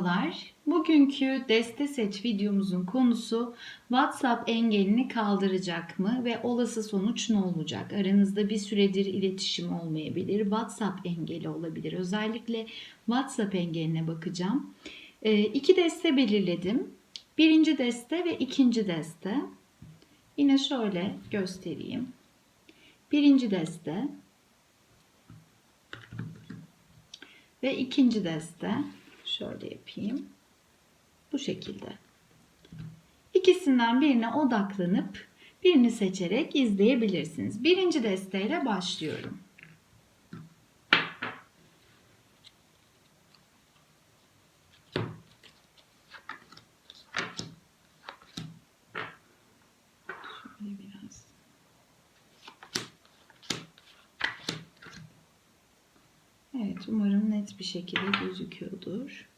Merhabalar. Bugünkü deste seç videomuzun konusu WhatsApp engelini kaldıracak mı ve olası sonuç ne olacak? Aranızda bir süredir iletişim olmayabilir. WhatsApp engeli olabilir. Özellikle WhatsApp engeline bakacağım. Ee, iki deste belirledim. Birinci deste ve ikinci deste. Yine şöyle göstereyim. Birinci deste ve ikinci deste. Şöyle yapayım. Bu şekilde. İkisinden birine odaklanıp birini seçerek izleyebilirsiniz. Birinci desteyle başlıyorum. Evet, umarım net bir şekilde gözüküyordur.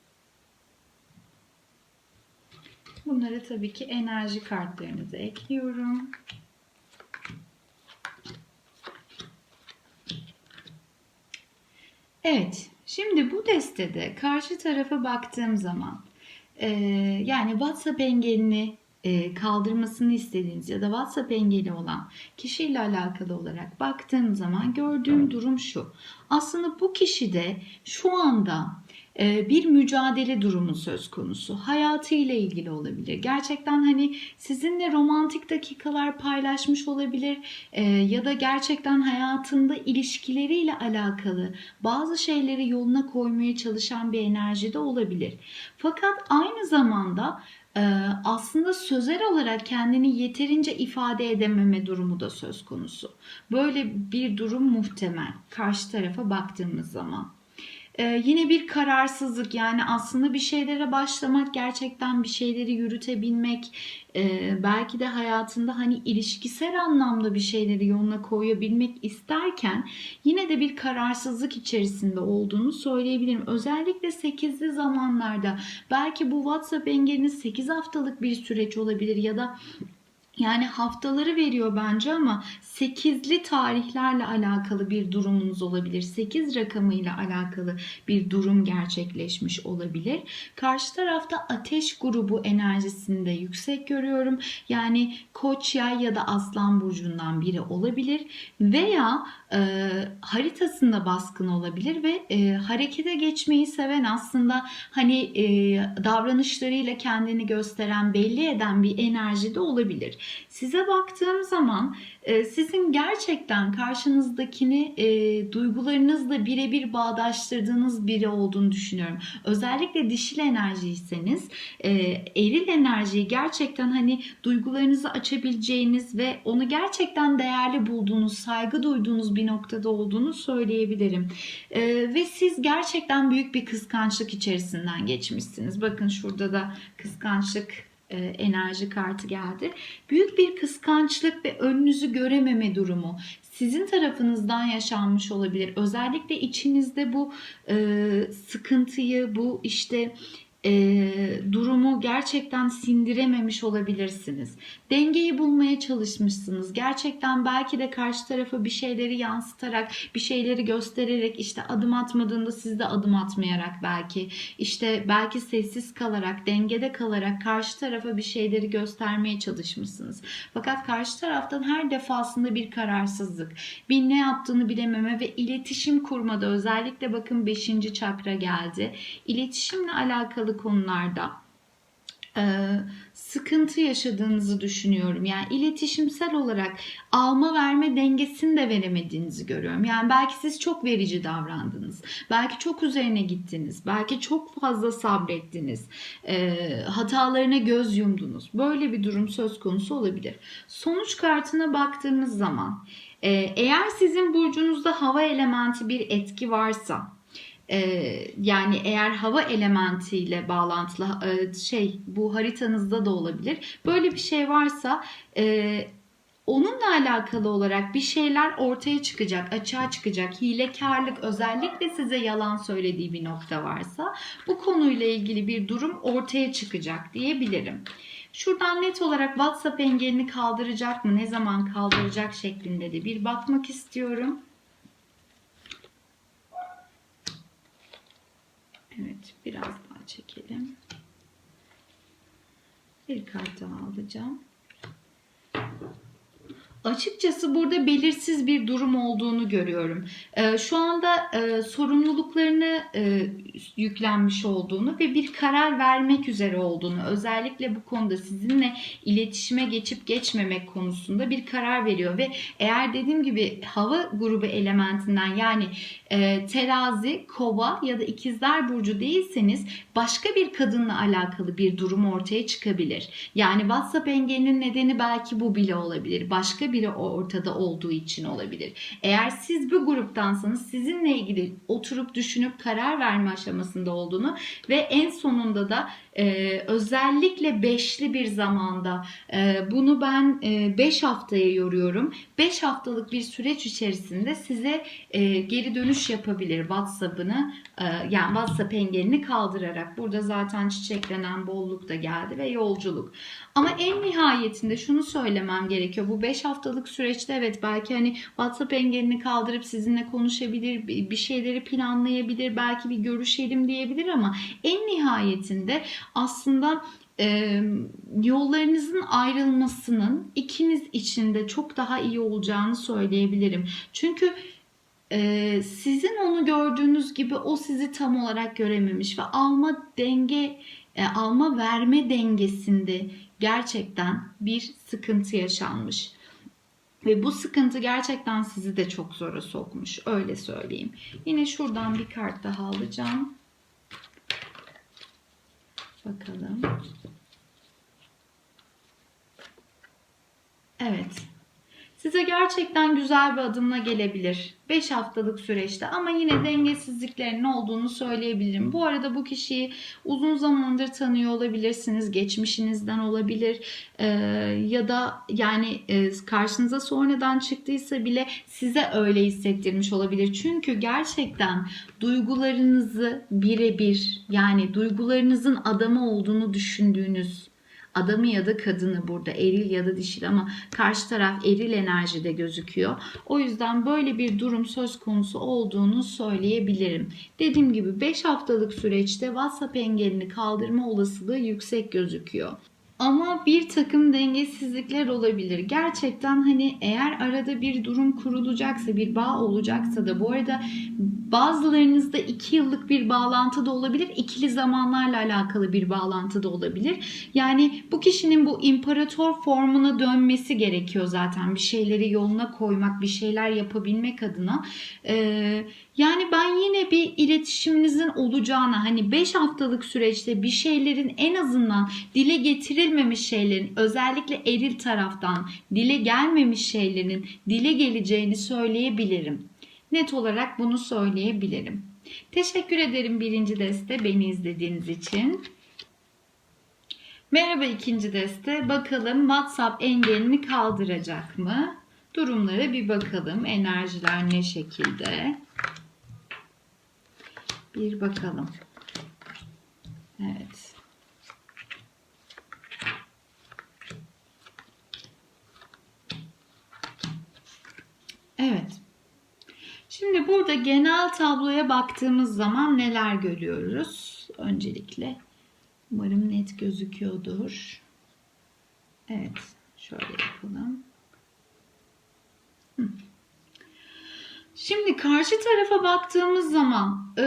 Bunları tabii ki enerji kartlarınıza ekliyorum. Evet, şimdi bu destede karşı tarafa baktığım zaman e, yani WhatsApp engelini kaldırmasını istediğiniz ya da WhatsApp engeli olan kişiyle alakalı olarak baktığım zaman gördüğüm durum şu. Aslında bu kişi de şu anda e, bir mücadele durumu söz konusu. Hayatıyla ilgili olabilir. Gerçekten hani sizinle romantik dakikalar paylaşmış olabilir e, ya da gerçekten hayatında ilişkileriyle alakalı bazı şeyleri yoluna koymaya çalışan bir enerjide olabilir. Fakat aynı zamanda e, aslında sözel olarak kendini yeterince ifade edememe durumu da söz konusu. Böyle bir durum muhtemel karşı tarafa baktığımız zaman. Ee, yine bir kararsızlık yani aslında bir şeylere başlamak gerçekten bir şeyleri yürütebilmek e, belki de hayatında hani ilişkisel anlamda bir şeyleri yoluna koyabilmek isterken yine de bir kararsızlık içerisinde olduğunu söyleyebilirim. Özellikle 8'li zamanlarda belki bu WhatsApp engeliniz 8 haftalık bir süreç olabilir ya da yani haftaları veriyor bence ama 8'li tarihlerle alakalı bir durumunuz olabilir. 8 rakamıyla alakalı bir durum gerçekleşmiş olabilir. Karşı tarafta ateş grubu enerjisinde yüksek görüyorum. Yani koç yay ya da aslan burcundan biri olabilir. Veya e, haritasında baskın olabilir ve e, harekete geçmeyi seven aslında hani e, davranışlarıyla kendini gösteren belli eden bir enerjide olabilir. Size baktığım zaman e, sizin gerçekten karşınızdakini e, duygularınızla birebir bağdaştırdığınız biri olduğunu düşünüyorum. Özellikle dişil enerjiyseniz e, eril enerjiyi gerçekten hani duygularınızı açabileceğiniz ve onu gerçekten değerli bulduğunuz, saygı duyduğunuz bir noktada olduğunu söyleyebilirim. Ve siz gerçekten büyük bir kıskançlık içerisinden geçmişsiniz. Bakın şurada da kıskançlık enerji kartı geldi. Büyük bir kıskançlık ve önünüzü görememe durumu sizin tarafınızdan yaşanmış olabilir. Özellikle içinizde bu e, sıkıntıyı, bu işte e, durumu gerçekten sindirememiş olabilirsiniz. Dengeyi bulmaya çalışmışsınız. Gerçekten belki de karşı tarafa bir şeyleri yansıtarak, bir şeyleri göstererek işte adım atmadığında siz de adım atmayarak belki işte belki sessiz kalarak, dengede kalarak karşı tarafa bir şeyleri göstermeye çalışmışsınız. Fakat karşı taraftan her defasında bir kararsızlık, bir ne yaptığını bilememe ve iletişim kurmada özellikle bakın 5. çakra geldi. İletişimle alakalı konularda e, sıkıntı yaşadığınızı düşünüyorum. Yani iletişimsel olarak alma verme dengesini de veremediğinizi görüyorum. Yani belki siz çok verici davrandınız. Belki çok üzerine gittiniz. Belki çok fazla sabrettiniz. E, hatalarına göz yumdunuz. Böyle bir durum söz konusu olabilir. Sonuç kartına baktığımız zaman e, eğer sizin burcunuzda hava elementi bir etki varsa yani eğer hava elementiyle bağlantılı e, şey bu haritanızda da olabilir. Böyle bir şey varsa e, onunla alakalı olarak bir şeyler ortaya çıkacak, açığa çıkacak. Hilekarlık özellikle size yalan söylediği bir nokta varsa bu konuyla ilgili bir durum ortaya çıkacak diyebilirim. Şuradan net olarak WhatsApp engelini kaldıracak mı, ne zaman kaldıracak şeklinde de bir bakmak istiyorum. Evet, biraz daha çekelim. Bir kart daha alacağım. Açıkçası burada belirsiz bir durum olduğunu görüyorum. Ee, şu anda e, sorumluluklarını e, yüklenmiş olduğunu ve bir karar vermek üzere olduğunu, özellikle bu konuda sizinle iletişime geçip geçmemek konusunda bir karar veriyor ve eğer dediğim gibi hava grubu elementinden yani e, terazi, kova ya da ikizler burcu değilseniz başka bir kadınla alakalı bir durum ortaya çıkabilir. Yani WhatsApp engelinin nedeni belki bu bile olabilir. Başka biri ortada olduğu için olabilir. Eğer siz bu gruptansanız sizinle ilgili oturup düşünüp karar verme aşamasında olduğunu ve en sonunda da e, özellikle beşli bir zamanda e, bunu ben 5 e, haftaya yoruyorum. 5 haftalık bir süreç içerisinde size e, geri dönüş yapabilir WhatsApp'ını e, yani WhatsApp engelini kaldırarak. Burada zaten çiçeklenen bolluk da geldi ve yolculuk. Ama en nihayetinde şunu söylemem gerekiyor. Bu 5 haftalık süreçte evet belki hani WhatsApp engelini kaldırıp sizinle konuşabilir, bir şeyleri planlayabilir, belki bir görüşelim diyebilir ama en nihayetinde aslında e, yollarınızın ayrılmasının ikiniz için de çok daha iyi olacağını söyleyebilirim. Çünkü sizin onu gördüğünüz gibi o sizi tam olarak görememiş ve alma denge e, alma verme dengesinde gerçekten bir sıkıntı yaşanmış. Ve bu sıkıntı gerçekten sizi de çok zora sokmuş. Öyle söyleyeyim. Yine şuradan bir kart daha alacağım. Bakalım. Evet. Size gerçekten güzel bir adımla gelebilir. 5 haftalık süreçte ama yine dengesizliklerin olduğunu söyleyebilirim. Bu arada bu kişiyi uzun zamandır tanıyor olabilirsiniz. Geçmişinizden olabilir ee, ya da yani e, karşınıza sonradan çıktıysa bile size öyle hissettirmiş olabilir. Çünkü gerçekten duygularınızı birebir yani duygularınızın adamı olduğunu düşündüğünüz adamı ya da kadını burada eril ya da dişil ama karşı taraf eril enerjide gözüküyor. O yüzden böyle bir durum söz konusu olduğunu söyleyebilirim. Dediğim gibi 5 haftalık süreçte WhatsApp engelini kaldırma olasılığı yüksek gözüküyor. Ama bir takım dengesizlikler olabilir. Gerçekten hani eğer arada bir durum kurulacaksa, bir bağ olacaksa da bu arada bazılarınızda iki yıllık bir bağlantı da olabilir. ikili zamanlarla alakalı bir bağlantı da olabilir. Yani bu kişinin bu imparator formuna dönmesi gerekiyor zaten. Bir şeyleri yoluna koymak, bir şeyler yapabilmek adına. Ee, yani ben yine bir iletişiminizin olacağına hani 5 haftalık süreçte bir şeylerin en azından dile getirilmemiş şeylerin özellikle eril taraftan dile gelmemiş şeylerin dile geleceğini söyleyebilirim. Net olarak bunu söyleyebilirim. Teşekkür ederim birinci deste beni izlediğiniz için. Merhaba ikinci deste. Bakalım WhatsApp engelini kaldıracak mı? Durumlara bir bakalım. Enerjiler ne şekilde? Bir bakalım. Evet. Evet. Şimdi burada genel tabloya baktığımız zaman neler görüyoruz? Öncelikle umarım net gözüküyordur. Evet. Şöyle yapalım. Şimdi karşı tarafa baktığımız zaman e,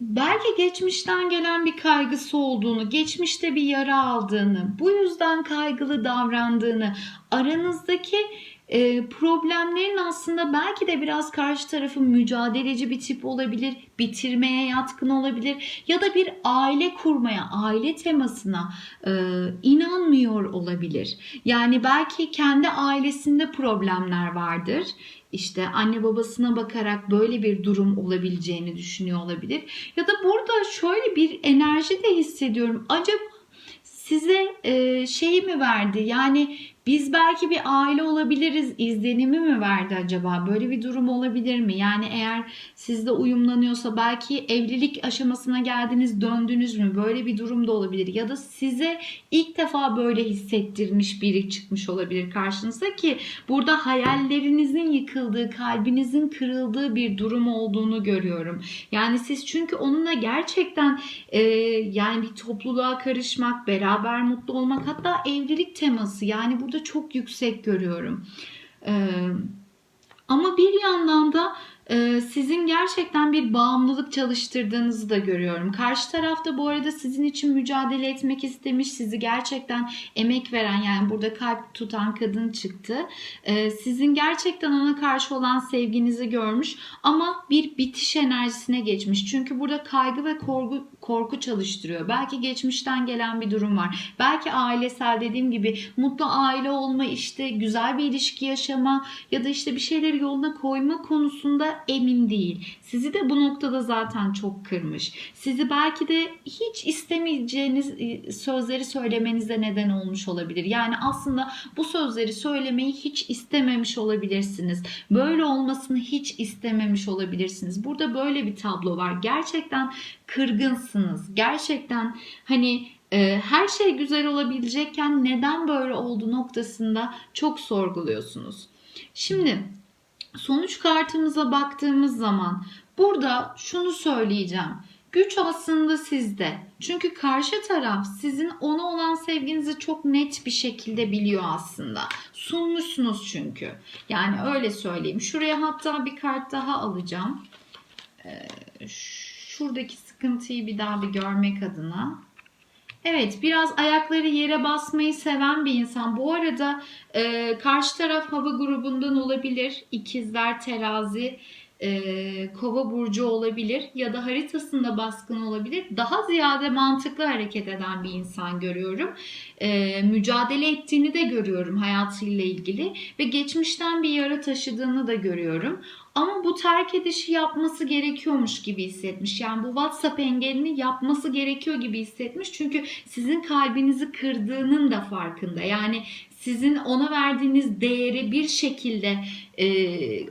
belki geçmişten gelen bir kaygısı olduğunu, geçmişte bir yara aldığını, bu yüzden kaygılı davrandığını, aranızdaki e, problemlerin aslında belki de biraz karşı tarafın mücadeleci bir tip olabilir, bitirmeye yatkın olabilir ya da bir aile kurmaya, aile temasına e, inanmıyor olabilir. Yani belki kendi ailesinde problemler vardır işte anne babasına bakarak böyle bir durum olabileceğini düşünüyor olabilir. Ya da burada şöyle bir enerji de hissediyorum. Acaba size e, şey mi verdi? Yani biz belki bir aile olabiliriz izlenimi mi verdi acaba? Böyle bir durum olabilir mi? Yani eğer sizde uyumlanıyorsa belki evlilik aşamasına geldiniz döndünüz mü? Böyle bir durum da olabilir. Ya da size ilk defa böyle hissettirmiş biri çıkmış olabilir karşınıza ki burada hayallerinizin yıkıldığı, kalbinizin kırıldığı bir durum olduğunu görüyorum. Yani siz çünkü onunla gerçekten e, yani bir topluluğa karışmak, beraber mutlu olmak hatta evlilik teması yani burada çok yüksek görüyorum. E, ama bir yandan da e, sizin gerçekten bir bağımlılık çalıştırdığınızı da görüyorum. Karşı tarafta bu arada sizin için mücadele etmek istemiş, sizi gerçekten emek veren yani burada kalp tutan kadın çıktı. E, sizin gerçekten ona karşı olan sevginizi görmüş ama bir bitiş enerjisine geçmiş. Çünkü burada kaygı ve korku korku çalıştırıyor. Belki geçmişten gelen bir durum var. Belki ailesel dediğim gibi mutlu aile olma, işte güzel bir ilişki yaşama ya da işte bir şeyleri yoluna koyma konusunda emin değil. Sizi de bu noktada zaten çok kırmış. Sizi belki de hiç istemeyeceğiniz e, sözleri söylemenize neden olmuş olabilir. Yani aslında bu sözleri söylemeyi hiç istememiş olabilirsiniz. Böyle olmasını hiç istememiş olabilirsiniz. Burada böyle bir tablo var. Gerçekten kırgınsınız. Gerçekten hani e, her şey güzel olabilecekken neden böyle oldu noktasında çok sorguluyorsunuz. Şimdi sonuç kartımıza baktığımız zaman burada şunu söyleyeceğim. Güç aslında sizde. Çünkü karşı taraf sizin ona olan sevginizi çok net bir şekilde biliyor aslında. Sunmuşsunuz çünkü. Yani öyle söyleyeyim. Şuraya hatta bir kart daha alacağım. Ee, şuradaki sıkıntıyı bir daha bir görmek adına. Evet biraz ayakları yere basmayı seven bir insan. Bu arada e, karşı taraf hava grubundan olabilir. İkizler, terazi, e, kova burcu olabilir ya da haritasında baskın olabilir. Daha ziyade mantıklı hareket eden bir insan görüyorum. E, mücadele ettiğini de görüyorum hayatıyla ilgili ve geçmişten bir yara taşıdığını da görüyorum. Ama bu terk edişi yapması gerekiyormuş gibi hissetmiş. Yani bu WhatsApp engelini yapması gerekiyor gibi hissetmiş. Çünkü sizin kalbinizi kırdığının da farkında. Yani sizin ona verdiğiniz değeri bir şekilde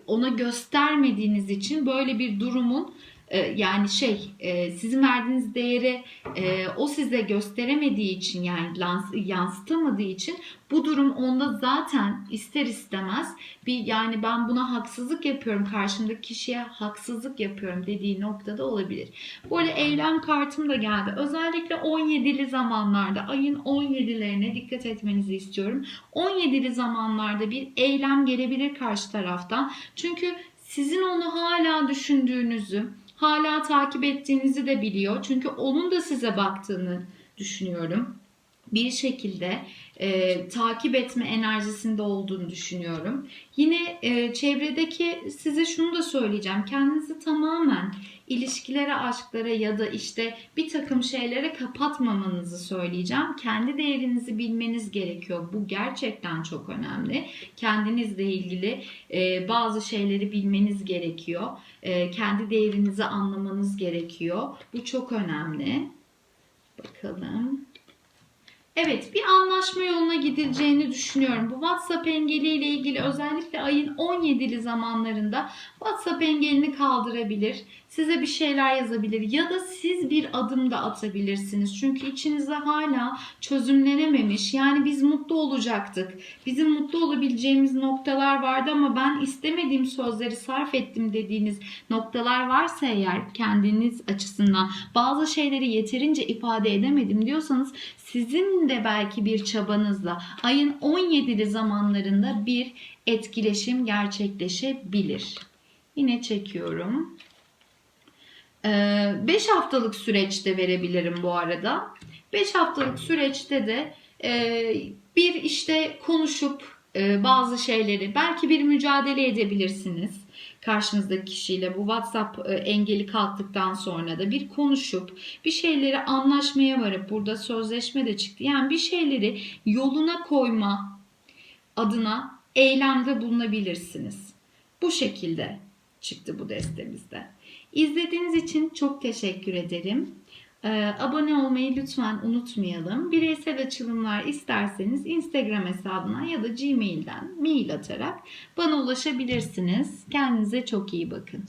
ona göstermediğiniz için böyle bir durumun yani şey e, sizin verdiğiniz değeri e, o size gösteremediği için yani yansıtamadığı için bu durum onda zaten ister istemez bir yani ben buna haksızlık yapıyorum karşımdaki kişiye haksızlık yapıyorum dediği noktada olabilir. Bu arada eylem kartım da geldi. Özellikle 17'li zamanlarda ayın 17'lerine dikkat etmenizi istiyorum. 17'li zamanlarda bir eylem gelebilir karşı taraftan. Çünkü sizin onu hala düşündüğünüzü, hala takip ettiğinizi de biliyor. Çünkü onun da size baktığını düşünüyorum. Bir şekilde e, takip etme enerjisinde olduğunu düşünüyorum. Yine e, çevredeki size şunu da söyleyeceğim. Kendinizi tamamen ilişkilere, aşklara ya da işte bir takım şeylere kapatmamanızı söyleyeceğim. Kendi değerinizi bilmeniz gerekiyor. Bu gerçekten çok önemli. Kendinizle ilgili e, bazı şeyleri bilmeniz gerekiyor. E, kendi değerinizi anlamanız gerekiyor. Bu çok önemli. Bakalım. Evet bir anlaşma yoluna gidileceğini düşünüyorum. Bu WhatsApp engeliyle ilgili özellikle ayın 17'li zamanlarında WhatsApp engelini kaldırabilir. Size bir şeyler yazabilir ya da siz bir adım da atabilirsiniz. Çünkü içinizde hala çözümlenememiş. Yani biz mutlu olacaktık. Bizim mutlu olabileceğimiz noktalar vardı ama ben istemediğim sözleri sarf ettim dediğiniz noktalar varsa eğer kendiniz açısından bazı şeyleri yeterince ifade edemedim diyorsanız sizin de belki bir çabanızla ayın 17'li zamanlarında bir etkileşim gerçekleşebilir. Yine çekiyorum. 5 ee, haftalık süreçte verebilirim bu arada. 5 haftalık süreçte de e, bir işte konuşup e, bazı şeyleri belki bir mücadele edebilirsiniz karşınızdaki kişiyle bu WhatsApp e, engeli kalktıktan sonra da bir konuşup bir şeyleri anlaşmaya varıp burada sözleşme de çıktı. Yani bir şeyleri yoluna koyma adına eylemde bulunabilirsiniz. Bu şekilde çıktı bu destemizde. İzlediğiniz için çok teşekkür ederim. Ee, abone olmayı lütfen unutmayalım. Bireysel açılımlar isterseniz Instagram hesabına ya da Gmail'den mail atarak bana ulaşabilirsiniz. Kendinize çok iyi bakın.